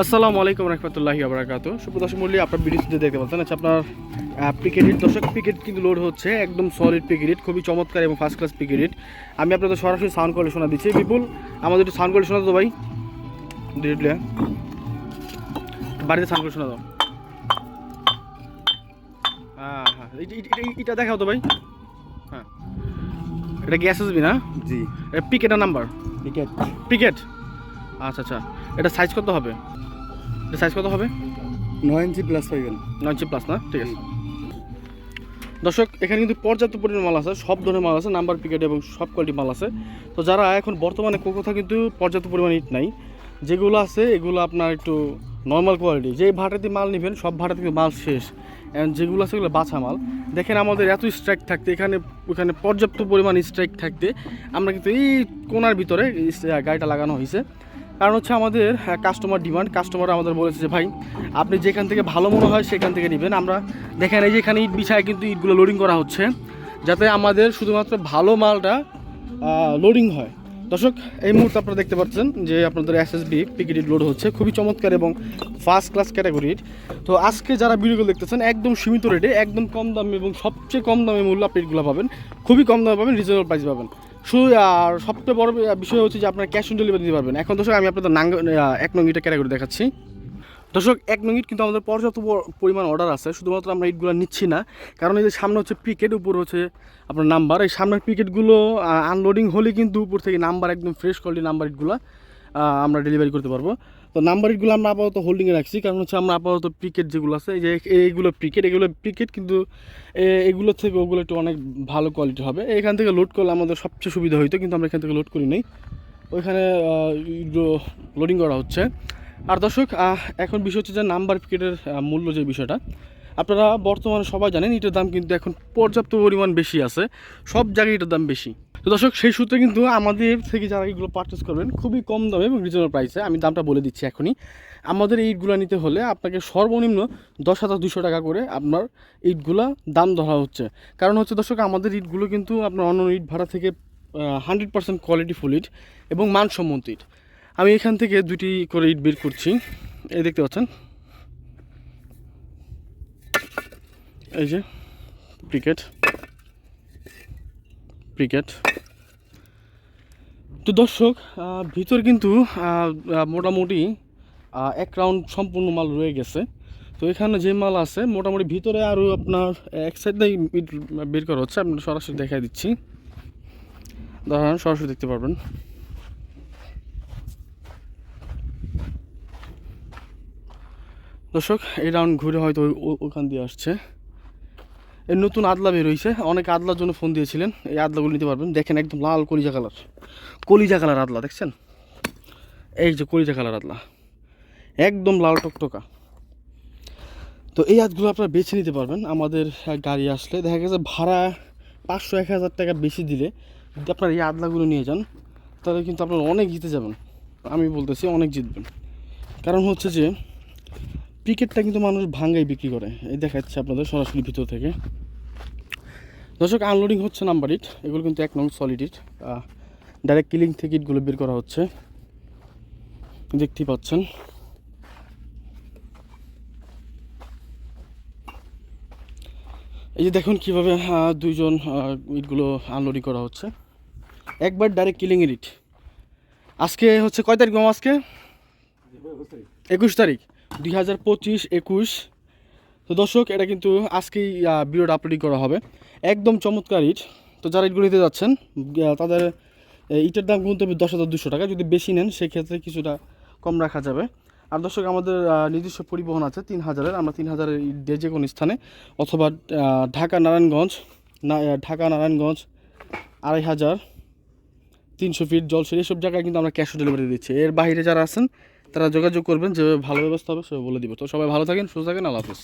আসসালামু আলাইকুম রহমতুল্লাহি আবরাকাত সুপ্রদর্শক মূল্য আপনার ভিডিওতে দেখতে পাচ্ছেন আচ্ছা আপনার পিকেট দর্শক পিকেট কিন্তু লোড হচ্ছে একদম সলিড পিকেট খুবই চমৎকার এবং ফার্স্ট ক্লাস পিকেট আমি আপনাদের সরাসরি সাউন্ড কোয়ালিটি শোনা দিচ্ছি। বিপুল আমাদের একটু সাউন্ড কোয়ালিটি শোনা তো ভাই। ডিরেক্টলি বাড়িতে সাউন্ড কোয়ালিটি শোনা দাও। হ্যাঁ হ্যাঁ এটা- দেখাও তো ভাই। হ্যাঁ। এটা গ্যাস আসবি না? জি। পিকেটের নাম্বার পিকেট পিকেট আচ্ছা আচ্ছা। এটা সাইজ কত হবে? এটা সাইজ কত হবে? নয় ইঞ্চি প্লাস পাইবেন নয় ইঞ্চি প্লাস না? ঠিক আছে। দর্শক এখানে কিন্তু পর্যাপ্ত পরিমাণ মাল আছে সব ধরনের মাল আছে নাম্বার পিকেট এবং সব কোয়ালিটি মাল আছে। তো যারা এখন বর্তমানে কোথাও কিন্তু পর্যাপ্ত পরিমাণ ইট নাই যেগুলো আছে এগুলো আপনার একটু নর্মাল কোয়ালিটি যে ভাড়াতে মাল নেবেন সব ভাড়াতে কিন্তু মাল শেষ। And যেগুলো আছে এগুলো বাছা মাল। দেখেন আমাদের এত স্ট্রাইক থাকতে এখানে ওখানে পর্যাপ্ত পরিমাণ স্ট্রাইক থাকতে আমরা কিন্তু এই কোনার ভিতরে গাড়িটা লাগানো হয়েছে। কারণ হচ্ছে আমাদের কাস্টমার ডিমান্ড কাস্টমার আমাদের বলেছে যে, ভাই, আপনি যেখান থেকে ভালো মনে হয় সেখান থেকে নেবেন। আমরা দেখেন, এই যে এখানে ইট বিছায় কিন্তু ইটগুলো লোডিং করা হচ্ছে, যাতে আমাদের শুধুমাত্র ভালো মালটা লোডিং হয়। দর্শক, এই মুহূর্তে আপনারা দেখতে পাচ্ছেন যে আপনাদের এস এসএসবি পিকেট লোড হচ্ছে। খুবই চমৎকার এবং ফার্স্ট ক্লাস ক্যাটাগরির তো আজকে যারা ভিডিওগুলো দেখতেছেন, একদম সীমিত রেটে একদম কম দামে এবং সবচেয়ে কম দামে মূল্য আপনি এগুলো পাবেন। খুবই কম দামে পাবেন রিজনেবল প্রাইস পাবেন। শুধু আর সবচেয়ে বড় বিষয় হচ্ছে যে আপনারা ক্যাশ অন ডেলিভারি দিতে পারবেন। এখন দর্শক, আমি আপনাদের নাঙ্গ এক নং ইটা ক্যাটাগরি দেখাচ্ছি। দর্শক, এক নং ইট কিন্তু আমাদের পর্যাপ্ত পরিমাণ অর্ডার আছে। শুধুমাত্র আমরা ইটগুলো নিচ্ছি না। কারণ এই যে সামনে হচ্ছে পিকেট উপর হচ্ছে আপনার নাম্বার এই সামনের পিকেটগুলো আনলোডিং হলে কিন্তু উপর থেকে নাম্বার একদম ফ্রেশ কোয়ালিটি নাম্বার ইটগুলো আমরা ডেলিভারি করতে পারব। তো নাম্বার ইটগুলো আমরা আপাতত হোল্ডিংয়ে রাখছি, কারণ হচ্ছে আমরা আপাতত পিকেট যেগুলো আছে, এই যে এইগুলো পিকেট এগুলো পিকেট কিন্তু এগুলো থেকে ওগুলো একটু অনেক ভালো কোয়ালিটি হবে। এখান থেকে লোড করলে আমাদের সবচেয়ে সুবিধা হইতো, কিন্তু আমরা এখান থেকে লোড করি নাই। ওইখানে লোডিং করা হচ্ছে। আর দর্শক এখন বিষয় হচ্ছে যে নাম্বার পিকেটের মূল্য যে বিষয়টা, আপনারা বর্তমানে সবাই জানেন, এটার দাম কিন্তু এখন পর্যাপ্ত পরিমাণ বেশি আছে। সব জায়গায় এটার দাম বেশি। তো দর্শক, সেই সূত্রে কিন্তু আমাদের থেকে যারা এইগুলো পারচেস করবেন, খুবই কম দামে এবং রিজনেবল প্রাইসে আমি দামটা বলে দিচ্ছি এখনই। আমাদের ইটগুলো নিতে হলে আপনাকে সর্বনিম্ন দশ হাজার দুশো টাকা করে আপনার ইটগুলা দাম ধরা হচ্ছে। কারণ হচ্ছে দর্শক, আমাদের ইটগুলো কিন্তু আপনার অন্য ইট ভাড়া থেকে হান্ড্রেড পার্সেন্ট কোয়ালিটি ফুল ইট এবং মানসম্মত ইট আমি এখান থেকে দুটি করে ইট বের করছি। এই দেখতে পাচ্ছেন? এই যে ক্রিকেট ক্রিকেট তো দর্শক ভিতর কিন্তু মোটামুটি এক রাউন্ড সম্পূর্ণ মাল রয়ে গেছে। তো এখানে যে মাল আছে, মোটামুটি ভিতরে আরও আপনার, এক সাইড বের করা হচ্ছে। আপনার সরাসরি দেখাই দিচ্ছি। দাঁড়ান, সরাসরি দেখতে পারবেন। দর্শক, এই রাউন্ড ঘুরে হয়তো ওখান দিয়ে আসছে। এই নতুন আদলা বের হয়েছে অনেক আদলার জন্য ফোন দিয়েছিলেন। এই আদলাগুলো নিতে পারবেন। দেখেন একদম লাল কলিজা কালার। কলিজা কালার আদলা, দেখছেন? এই যে কলিজা কালার আদলা। একদম লাল টকটকা। তো এই আদগুলো আপনারা বেছে নিতে পারবেন। আমাদের গাড়ি আসলে দেখা গেছে ভাড়া পাঁচশো, এক হাজার টাকা বেশি দিলে যদি আপনার এই আদলাগুলো নিয়ে যান, তাহলে কিন্তু আপনারা অনেক জিতে যাবেন। আমি বলতেছি অনেক জিতবেন। কারণ হচ্ছে যে পিকেটটা কিন্তু মানুষ ভাঙ্গাই বিক্রি করে। এই দেখাচ্ছে আপনাদের সরাসরি ভিতর থেকে। দর্শক আনলোডিং হচ্ছে নাম্বার ইট এগুলো কিন্তু এক নং সলিড ইট ডাইরেক্ট কিলিং থেকে ইটগুলো বের করা হচ্ছে। দেখতেই পাচ্ছেন। এই যে দেখুন কীভাবে দুইজন ইটগুলো আনলোডিং করা হচ্ছে। একবার ডাইরেক্ট কিলিংয়ের ইট। আজকে হচ্ছে কয় তারিখ মামা আজকে? একুশ তারিখ। দুই হাজার পঁচিশ, একুশ। তো দর্শক, এটা কিন্তু আজকেই ভিডিওটা আপলোডিং করা হবে। একদম চমৎকার ইট। তো যারা ইটগুলো নিতে যাচ্ছেন তাদের ইটের দাম কিন্তু দশ হাজার দুশো টাকা। যদি বেশি নেন, সেক্ষেত্রে কিছুটা কম রাখা যাবে। আর দর্শক, আমাদের নিজস্ব পরিবহন আছে তিন হাজারের। আমরা তিন হাজারের যে কোনো স্থানে, অথবা ঢাকা নারায়ণগঞ্জ, না ঢাকা নারায়ণগঞ্জ, আড়াই হাজার, তিনশো ফিট জলসের এইসব জায়গায় কিন্তু আমরা ক্যাশ ডেলিভারি দিচ্ছি। এর বাইরে যারা আছেন তারা যোগাযোগ করবেন, যেভাবে ভালো ব্যবস্থা হবে সেভাবে বলে দিব। তো সবাই ভালো থাকেন, সুস্থ থাকেন, আল্লাহ হাফিজ।